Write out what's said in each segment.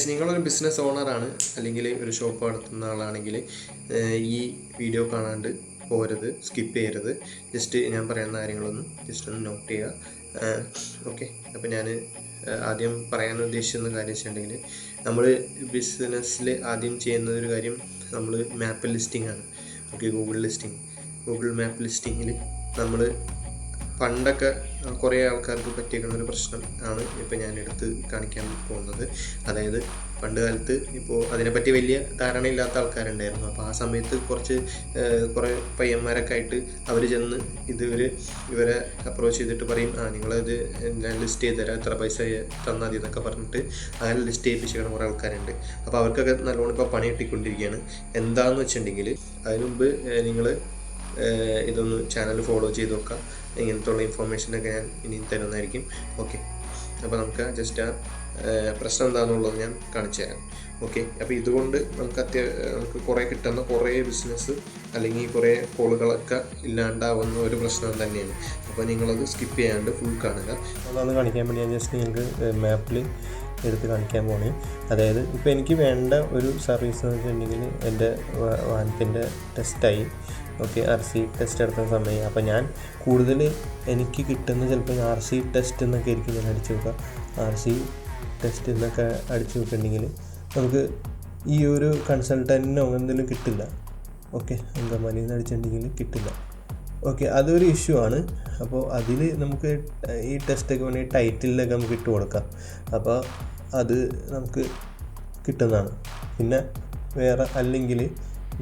നിങ്ങളൊരു ബിസിനസ് ഓണറാണ് അല്ലെങ്കിൽ ഒരു ഷോപ്പ് നടത്തുന്ന ആളാണെങ്കിൽ ഈ വീഡിയോ കാണാണ്ട് പോരുത് സ്കിപ്പ് ചെയ്യരുത്. ജസ്റ്റ് ഞാൻ പറയുന്ന കാര്യങ്ങളൊന്ന് ജസ്റ്റ് ഒന്ന് നോട്ട് ചെയ്യുക. ഓക്കെ അപ്പോൾ ഞാൻ ആദ്യം പറയാൻ ഉദ്ദേശിക്കുന്ന കാര്യം വെച്ചിട്ടുണ്ടെങ്കിൽ നമ്മൾ ബിസിനസ്സിൽ ആദ്യം ചെയ്യുന്ന ഒരു കാര്യം നമ്മൾ മാപ്പ് ലിസ്റ്റിംഗ് ആണ്. Okay Google listing Google map ലിസ്റ്റിങ്ങിൽ നമ്മൾ പണ്ടൊക്കെ കുറേ ആൾക്കാർക്ക് പറ്റിയേക്കുന്ന ഒരു പ്രശ്നം ആണ് ഇപ്പോൾ ഞാൻ എടുത്ത് കാണിക്കാൻ പോകുന്നത്. അതായത് പണ്ട് കാലത്ത് ഇപ്പോൾ അതിനെപ്പറ്റി വലിയ ധാരണയില്ലാത്ത ആൾക്കാരുണ്ടായിരുന്നു. അപ്പോൾ ആ സമയത്ത് കുറച്ച് കുറേ പയ്യന്മാരൊക്കെ ആയിട്ട് അവർ ചെന്ന് ഇത് ഇവർ ഇവരെ അപ്രോച്ച് ചെയ്തിട്ട് പറയും ആ നിങ്ങളത് ഞാൻ ലിസ്റ്റ് ചെയ്ത് തരാം എത്ര പൈസ തന്നാൽ മതി എന്നൊക്കെ പറഞ്ഞിട്ട് അങ്ങനെ ലിസ്റ്റ് ചെയ്യിപ്പിച്ചിരിക്കുന്ന കുറേ ആൾക്കാരുണ്ട്. അപ്പോൾ അവർക്കൊക്കെ നല്ലോണം ഇപ്പോൾ പണി കിട്ടിക്കൊണ്ടിരിക്കുകയാണ് എന്താണെന്ന് വെച്ചിട്ടുണ്ടെങ്കിൽ അതിനുമുമ്പ് നിങ്ങൾ ഇതൊന്ന് ചാനൽ ഫോളോ ചെയ്ത് നോക്കുക ഇങ്ങനത്തുള്ള ഇൻഫർമേഷനൊക്കെ ഞാൻ ഇനി തരുന്നതായിരിക്കും. ഓക്കെ അപ്പോൾ നമുക്ക് ജസ്റ്റ് ആ പ്രശ്നം എന്താണെന്നുള്ളത് ഞാൻ കാണിച്ചു തരാം. ഓക്കെ അപ്പോൾ ഇതുകൊണ്ട് നമുക്ക് അത്യ നമുക്ക് കുറേ കിട്ടുന്ന കുറേ ബിസിനസ് അല്ലെങ്കിൽ കുറേ കോളുകളൊക്കെ ഇല്ലാണ്ടാവുന്ന ഒരു പ്രശ്നം തന്നെയാണ്. അപ്പോൾ നിങ്ങളത് സ്കിപ്പ് ചെയ്യാണ്ട് ഫുൾ കാണുക. അതൊന്ന് കാണിക്കാൻ വേണ്ടി ഞാൻ ജസ്റ്റ് നിങ്ങൾക്ക് മാപ്പിൽ എടുത്ത് കാണിക്കാൻ പോണേ അതായത് ഇപ്പോൾ എനിക്ക് വേണ്ട ഒരു സർവീസ് എന്ന് വെച്ചിട്ടുണ്ടെങ്കിൽ എന്റെ വാഹനത്തിന്റെ ടെസ്റ്റായി ഓക്കെ ആർ സി ടെസ്റ്റ് എടുക്കുന്ന സമയം. അപ്പോൾ ഞാൻ കൂടുതൽ എനിക്ക് കിട്ടുന്ന ചിലപ്പോൾ ആർ സി ടെസ്റ്റ് എന്നൊക്കെ ആയിരിക്കും ഞാൻ അടിച്ചു നോക്കുക. ആർ സി ടെസ്റ്റ് എന്നൊക്കെ അടിച്ചു നോക്കിയിട്ടുണ്ടെങ്കിൽ നമുക്ക് ഈ ഒരു കൺസൾട്ടന്റിനോ എന്തെങ്കിലും കിട്ടില്ല. ഓക്കെ അങ്കമാലിയിൽ നിന്ന് അടിച്ചിട്ടുണ്ടെങ്കിൽ കിട്ടില്ല. ഓക്കെ അതൊരു ഇഷ്യൂ ആണ്. അപ്പോൾ അതിൽ നമുക്ക് ഈ ടെസ്റ്റൊക്കെ വേണമെങ്കിൽ ടൈറ്റിലൊക്കെ നമുക്ക് ഇട്ട് കൊടുക്കാം. അപ്പോൾ അത് നമുക്ക് കിട്ടുന്നതാണ്. പിന്നെ വേറെ അല്ലെങ്കിൽ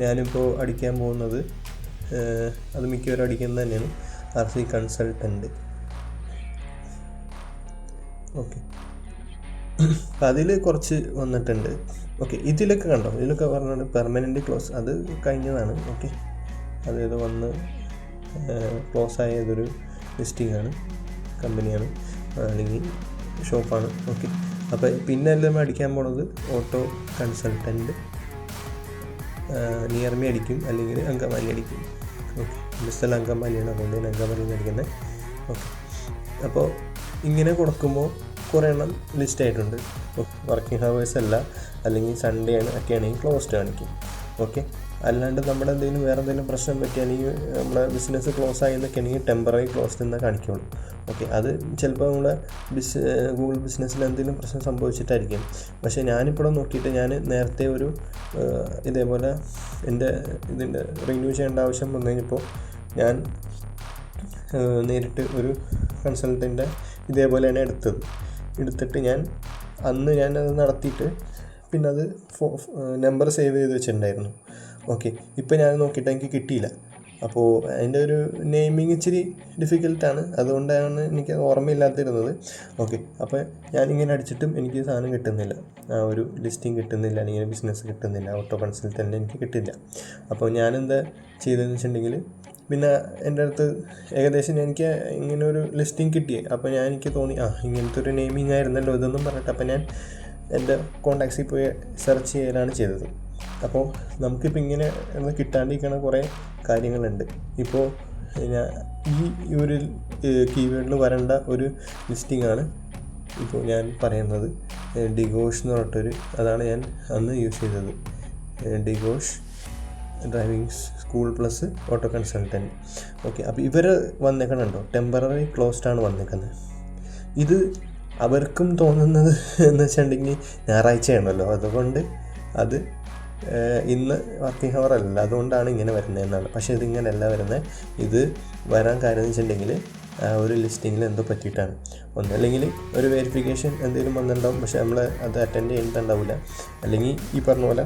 ഞാനിപ്പോൾ അടിക്കാൻ പോകുന്നത് അത് മിക്കവരും അടിക്കുന്നത് തന്നെയാണ്. ആർ സി കൺസൾട്ടന്റ് ഓക്കെ അതിൽ കുറച്ച് വന്നിട്ടുണ്ട്. ഓക്കെ ഇതിലൊക്കെ കണ്ടോ? ഇതിലൊക്കെ പറഞ്ഞത് പെർമനന്റ് ക്ലോസ് അത് കഴിഞ്ഞതാണ്. ഓക്കെ അതായത് വന്ന് ക്ലോസ് ആയ ഇതൊരു ലിസ്റ്റിംഗ് ആണ് കമ്പനിയാണ് അല്ലെങ്കിൽ ഷോപ്പാണ് ഓക്കെ അപ്പോൾ പിന്നെ എല്ലാം അടിക്കാൻ പോണത്? ഓട്ടോ കൺസൾട്ടന്റ് നിയർമി അടിക്കും അല്ലെങ്കിൽ അങ്കമാലി അടിക്കും. ഓക്കെ. എന്റെ സ്ഥലം അങ്കമാലിയാണ് അതുകൊണ്ട് അങ്കമാലിയിൽ നിന്ന് അടിക്കുന്നത്. ഓക്കെ. അപ്പോൾ ഇങ്ങനെ കൊടുക്കുമ്പോൾ കുറേ എണ്ണം ലിസ്റ്റ് ആയിട്ടുണ്ട്. വർക്കിംഗ് ഹവേഴ്സ് അല്ല അല്ലെങ്കിൽ സൺഡേ ആണ് ഒക്കെ ആണെങ്കിൽ ക്ലോസ്ഡ് കാണിക്കും. ഓക്കെ. അല്ലാണ്ട് നമ്മുടെ എന്തെങ്കിലും വേറെ എന്തെങ്കിലും പ്രശ്നം പറ്റിയാണെങ്കിൽ നമ്മുടെ ബിസിനസ് ക്ലോസ് ആയി എന്നൊക്കെ ആണെങ്കിൽ ടെമ്പററി ക്ലോസ് എന്നേ കാണിക്കുള്ളൂ. ഓക്കെ അത് ചിലപ്പോൾ നമ്മുടെ ബിസ് ഗൂഗിൾ ബിസിനസ്സിൽ എന്തെങ്കിലും പ്രശ്നം സംഭവിച്ചിട്ടായിരിക്കും. പക്ഷേ ഞാനിപ്പോൾ നോക്കിയിട്ട് ഞാൻ നേരത്തെ ഒരു ഇതേപോലെ എന്റെ ഇതിന്റെ റിന്യൂ ചെയ്യേണ്ട ആവശ്യം വന്നു കഴിഞ്ഞപ്പോൾ ഞാൻ നേരിട്ട് ഒരു കൺസൾട്ടന്റെ ഇതേപോലെയാണ് എടുത്തത്. എടുത്തിട്ട് ഞാൻ അന്ന് ഞാനത് നടത്തിയിട്ട് പിന്നെ അത് നമ്പർ സേവ് ചെയ്ത് വെച്ചിട്ടുണ്ടായിരുന്നു. ഓക്കെ. ഇപ്പം ഞാൻ നോക്കിയിട്ട് എനിക്ക് കിട്ടിയില്ല. അപ്പോൾ അതിന്റെ ഒരു നെയിമിങ് ഇച്ചിരി ഡിഫിക്കൽട്ടാണ് അതുകൊണ്ടാണ് എനിക്ക് ഓർമ്മയില്ലാത്തിരുന്നത് ഓക്കെ. അപ്പോൾ ഞാനിങ്ങനെ അടിച്ചിട്ടും എനിക്ക് സാധനം കിട്ടുന്നില്ല. ആ ഒരു ലിസ്റ്റിംഗ് കിട്ടുന്നില്ല അല്ലെങ്കിൽ ബിസിനസ് കിട്ടുന്നില്ല ഓട്ടോ കൺസൾട്ടന്റ് എനിക്ക് കിട്ടില്ല അപ്പോൾ ഞാനെന്താ ചെയ്തതെന്ന് വെച്ചിട്ടുണ്ടെങ്കിൽ പിന്നെ എന്റെ അടുത്ത് ഏകദേശം എനിക്ക് ഇങ്ങനെ ഒരു ലിസ്റ്റിംഗ് കിട്ടി. അപ്പോൾ ഞാൻ എനിക്ക് തോന്നി ആ ഇങ്ങനത്തെ ഒരു നെയിമിങ് ആയിരുന്നല്ലോ ഇതൊന്നും പറഞ്ഞിട്ട് അപ്പോൾ ഞാൻ എന്റെ കോണ്ടാക്ട്സിൽ പോയി സെർച്ച് ചെയ്യലാണ് ചെയ്തത്. അപ്പോൾ നമുക്കിപ്പോൾ ഇങ്ങനെ ഒന്ന് കിട്ടാണ്ടിരിക്കുന്ന കുറേ കാര്യങ്ങളുണ്ട്. ഇപ്പോൾ ഞാൻ ഈ ഒരു കീവേഡിൽ വരേണ്ട ഒരു ലിസ്റ്റിംഗ് ആണ് ഇപ്പോൾ ഞാൻ പറയുന്നത്. ഡിഗോഷ് എന്ന് പറഞ്ഞിട്ടൊരു അതാണ് ഞാൻ അന്ന് യൂസ് ചെയ്തത്. ഡിഗോഷ് driving school plus auto consultant okay അപ്പോൾ ഇവർ വന്നേക്കണുണ്ടോ? ടെമ്പററി ക്ലോസ്ഡ് ആണ് വന്നേക്കുന്നത് ഇത് അവർക്കും തോന്നുന്നത് എന്ന് വെച്ചിട്ടുണ്ടെങ്കിൽ ഞായറാഴ്ചയാണല്ലോ. അതുകൊണ്ട് അത് ഇന്ന് വർക്കിംഗ് ഹവർ അല്ല. അതുകൊണ്ടാണ് ഇങ്ങനെ വരുന്നതെന്നാണ്. പക്ഷേ ഇതിങ്ങനെയല്ല വരുന്നത് ഇത് വരാൻ കാര്യം എന്ന് വെച്ചിട്ടുണ്ടെങ്കിൽ ഒരു ലിസ്റ്റിങ്ങിൽ എന്തോ പറ്റിയിട്ടാണ്. ഒന്നല്ലെങ്കിൽ ഒരു വെരിഫിക്കേഷൻ എന്തെങ്കിലും വന്നിട്ടുണ്ടാവും. പക്ഷേ നമ്മൾ അത് അറ്റൻഡ് ചെയ്യുന്നുണ്ടാവില്ല അല്ലെങ്കിൽ ഈ പറഞ്ഞ പോലെ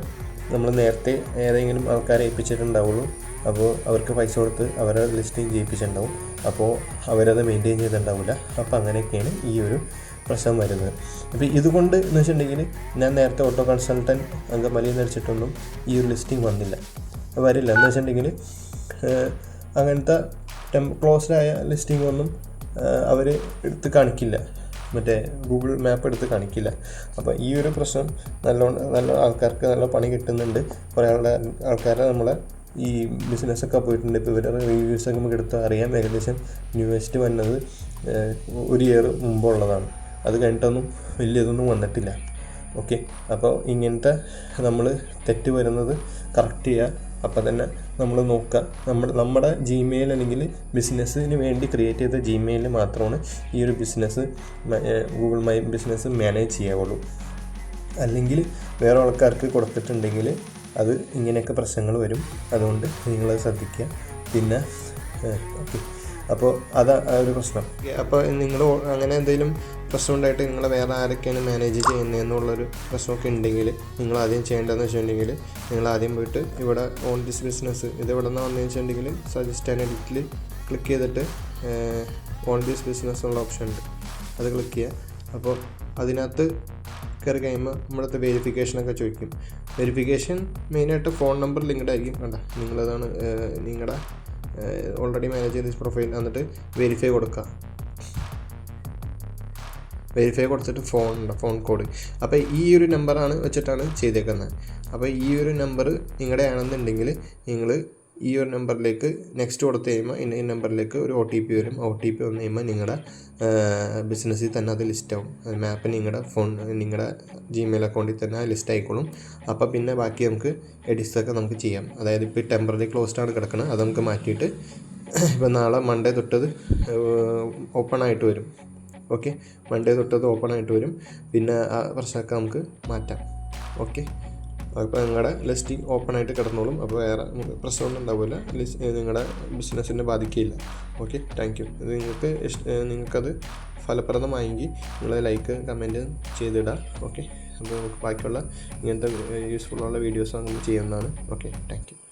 നമ്മൾ നേരത്തെ ഏതെങ്കിലും ആൾക്കാരെ ഏൽപ്പിച്ചിട്ടുണ്ടാവുള്ളൂ. അപ്പോൾ അവർക്ക് പൈസ കൊടുത്ത് അവരെ ലിസ്റ്റിംഗ് ചെയ്യിപ്പിച്ചിട്ടുണ്ടാവും. അപ്പോൾ അവരത് മെയിന്റെയിൻ ചെയ്തിട്ടുണ്ടാവില്ല അപ്പോൾ അങ്ങനെയൊക്കെയാണ് ഈ ഒരു പ്രശ്നം വരുന്നത്. അപ്പോൾ ഇതുകൊണ്ട് എന്ന് വെച്ചിട്ടുണ്ടെങ്കിൽ ഞാൻ നേരത്തെ ഓട്ടോ കൺസൾട്ടന്റ് അങ്കമലിയിൽ നിന്ന് അടിച്ചിട്ടൊന്നും ഈ ഒരു ലിസ്റ്റിംഗ് വന്നില്ല. വരില്ല. എന്ന് വെച്ചിട്ടുണ്ടെങ്കിൽ അങ്ങനത്തെ ടെം ക്ലോസ്ഡായ ലിസ്റ്റിംഗ് ഒന്നും അവർ എടുത്ത് കാണിക്കില്ല. മറ്റേ ഗൂഗിൾ മാപ്പ് എടുത്ത് കാണിക്കില്ല. അപ്പോൾ ഈ ഒരു പ്രശ്നം നല്ലോണം നല്ല ആൾക്കാർക്ക് നല്ല പണി കിട്ടുന്നുണ്ട്. കുറേ ആളുടെ ആൾക്കാരെ നമ്മളെ ഈ ബിസിനസ്സൊക്കെ പോയിട്ടുണ്ട്. ഇപ്പോൾ ഇവരുടെ റിവ്യൂസൊക്കെ നമുക്ക് എടുത്ത് അറിയാം. ഏകദേശം ന്യൂവസ്റ്റ് വന്നത് ഒരു ഇയർ മുമ്പുള്ളതാണ്. അത് കഴിഞ്ഞിട്ടൊന്നും വലിയതൊന്നും വന്നിട്ടില്ല. ഓക്കെ അപ്പോൾ ഇങ്ങനത്തെ നമ്മൾ തെറ്റ് വരുന്നത് കറക്റ്റ് ചെയ്യുക അപ്പോൾ തന്നെ നമ്മൾ നോക്കുക നമ്മുടെ നമ്മുടെ ജിമെയിൽ അല്ലെങ്കിൽ ബിസിനസ്സിന് വേണ്ടി ക്രിയേറ്റ് ചെയ്ത ജിമെയിൽ മാത്രമാണ് ഈ ഒരു business Google my business manage ചെയ്യാവുള്ളൂ. അല്ലെങ്കിൽ വേറെ ആൾക്കാർക്ക് കൊടുത്തിട്ടുണ്ടെങ്കിൽ അത് ഇങ്ങനെയൊക്കെ പ്രശ്നങ്ങൾ വരും. അതുകൊണ്ട് നിങ്ങൾ ശ്രദ്ധിക്കുക. പിന്നെ ഓക്കെ അപ്പോൾ അത് ഒരു പ്രശ്നം. അപ്പോൾ നിങ്ങൾ അങ്ങനെ എന്തെങ്കിലും പ്രശ്നം ഉണ്ടായിട്ട് നിങ്ങൾ വേറെ ആരൊക്കെയാണ് മാനേജ് ചെയ്യുന്നതെന്നുള്ളൊരു പ്രശ്നമൊക്കെ ഉണ്ടെങ്കിൽ നിങ്ങൾ ആദ്യം ചെയ്യേണ്ടതെന്ന് വെച്ചിട്ടുണ്ടെങ്കിൽ നിങ്ങൾ ആദ്യം പോയിട്ട് ഇവിടെ ഓൺ ദിസ് ബിസിനസ് ഇത് ഇവിടെ നിന്ന് വന്നതെന്ന് വെച്ചിട്ടുണ്ടെങ്കിൽ സജസ്റ്റ് ആൻഡ് എഡിറ്റിൽ ക്ലിക്ക് ചെയ്തിട്ട് ഓൺ ദിസ് ബിസിനസ് ഉള്ള ഓപ്ഷൻ ഉണ്ട്. അത് ക്ലിക്ക് ചെയ്യുക അപ്പോൾ അതിനകത്ത് കയറി കഴിയുമ്പോൾ നമ്മളത്തെ വെരിഫിക്കേഷനൊക്കെ ചോദിക്കും. വെരിഫിക്കേഷൻ മെയിനായിട്ട് ഫോൺ നമ്പർ ലിങ്ക്ഡ് ആയിരിക്കും. കണ്ട? നിങ്ങളതാണ് നിങ്ങളുടെ ഓൾറെഡി മാനേജ് ചെയ്ത പ്രൊഫൈൽ എന്നിട്ട് വെരിഫൈ കൊടുക്കുക വെരിഫൈ കൊടുത്തിട്ട് ഫോൺ ഉണ്ട് ഫോൺ കോഡ് അപ്പോൾ ഈ ഒരു നമ്പറാണ് വെച്ചിട്ടാണ് ചെയ്തേക്കുന്നത് അപ്പോൾ ഈ ഒരു നമ്പർ നിങ്ങളുടെ ആണെന്നുണ്ടെങ്കിൽ നിങ്ങൾ ഈ ഒരു നമ്പറിലേക്ക് നെക്സ്റ്റ് കൊടുത്തു കഴിയുമ്പോൾ ഇന്ന ഈ നമ്പറിലേക്ക് ഒരു ഒ ടി പി വരും. ഒ ടി പി വന്നു കഴിയുമ്പോൾ നിങ്ങളുടെ ബിസിനസ്സിൽ തന്നെ അത് ലിസ്റ്റ് ആവും. മാപ്പ് നിങ്ങളുടെ ഫോൺ നിങ്ങളുടെ ജിമെയിൽ അക്കൗണ്ടിൽ തന്നെ ലിസ്റ്റ് ആയിക്കോളും. അപ്പോൾ പിന്നെ ബാക്കി നമുക്ക് എഡിറ്റ്സൊക്കെ നമുക്ക് ചെയ്യാം. അതായത് ഇപ്പോൾ ടെമ്പററി ക്ലോസ്ഡ് ആണ് കിടക്കുന്നത് അത് നമുക്ക് മാറ്റിയിട്ട് ഇപ്പോൾ നാളെ മൺഡേ തൊട്ടത് ഓപ്പൺ ആയിട്ട് വരും. ഓക്കെ മൺഡേ തൊട്ടത് ഓപ്പൺ ആയിട്ട് വരും. പിന്നെ ആ പ്രശ്നമൊക്കെ നമുക്ക് മാറ്റാം. ഓക്കെ അപ്പോൾ നിങ്ങളുടെ ലിസ്റ്റിംഗ് ഓപ്പൺ ആയിട്ട് കിടന്നോളും. അപ്പോൾ വേറെ പ്രശ്നമൊന്നും ഉണ്ടാവില്ല നിങ്ങളുടെ ബിസിനസ്സിനെ ബാധിക്കില്ല ഓക്കെ താങ്ക് യു ഇത് നിങ്ങൾക്ക് നിങ്ങൾക്കത് ഫലപ്രദമായെങ്കിൽ നിങ്ങൾ ലൈക്ക് കമന്റ് ചെയ്തിടുക ഓക്കെ അപ്പോൾ നമുക്ക് ബാക്കിയുള്ള ഇങ്ങനത്തെ യൂസ്ഫുൾ ഉള്ള വീഡിയോസ് നമുക്ക് ചെയ്യുന്നതാണ് ഓക്കെ താങ്ക് യു